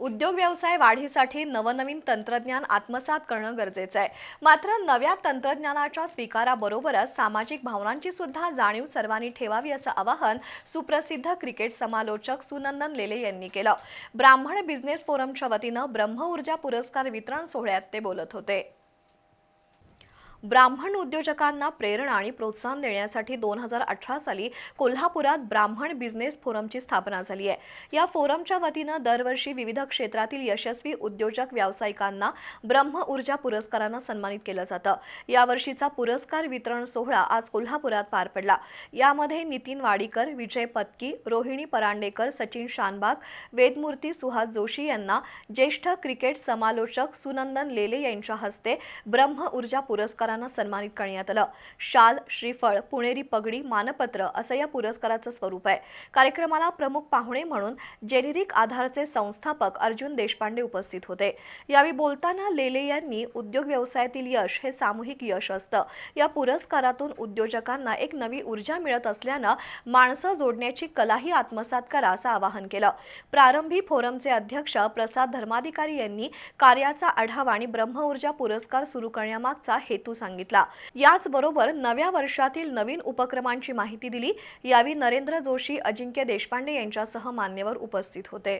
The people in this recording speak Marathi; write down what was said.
उद्योग व्यवसाय वाढीसाठी नवनवीन तंत्रज्ञान आत्मसात करणं गरजेचं आहे. मात्र नव्या तंत्रज्ञानाच्या स्वीकाराबरोबरच सामाजिक भावनांची सुद्धा जाणीव सर्वांनी ठेवावी असं आवाहन सुप्रसिद्ध क्रिकेट समालोचक सुनंदन लेले यांनी केलं. ब्राह्मण बिझनेस फोरमच्या वतीनं ब्रह्मऊर्जा पुरस्कार वितरण सोहळ्यात ते बोलत होते. ब्राह्मण उद्योजकांना प्रेरणा आणि प्रोत्साहन देण्यासाठी दोन हजार अठरा साली कोल्हापुरात ब्राह्मण बिझनेस फोरमची स्थापना झाली आहे. या फोरमच्या वतीनं दरवर्षी विविध क्षेत्रातील यशस्वी उद्योजक व्यावसायिकांना ब्रह्म ऊर्जा पुरस्कारानं सन्मानित केलं जातं. यावर्षीचा पुरस्कार वितरण सोहळा आज कोल्हापुरात पार पडला. यामध्ये नितीन वाडीकर विजय पत्की रोहिणी परांडेकर सचिन शानबाग वेदमूर्ती सुहास जोशी यांना ज्येष्ठ क्रिकेट समालोचक सुनंदन लेले यांच्या हस्ते ब्रह्म ऊर्जा पुरस्कार पुरस्कारानं सन्मानित करण्यात आलं. शाल श्रीफळ पुणेरी पगडी मानपत्र असं या पुरस्काराचं स्वरूप आहे. कार्यक्रमाला प्रमुख पाहुणे म्हणून जेनेरिक आधारचे संस्थापक अर्जुन देशपांडे उपस्थित होते. यावेळी बोलताना लेले यांनी उद्योग व्यवसायातील यश हे सामूहिक यश असतं. या पुरस्कारातून उद्योजकांना एक नवी ऊर्जा मिळत असल्यानं माणसं जोडण्याची कलाही आत्मसात करा असं आवाहन केलं. प्रारंभी फोरमचे अध्यक्ष प्रसाद धर्माधिकारी यांनी कार्याचा आढावा आणि ब्रह्मऊर्जा पुरस्कार सुरू करण्यामागचा हेतू सांगितला. याचबरोबर नव्या वर्षातील नवीन उपक्रमांची माहिती दिली. यावेळी नरेंद्र जोशी अजिंक्य देशपांडे यांच्यासह मान्यवर उपस्थित होते.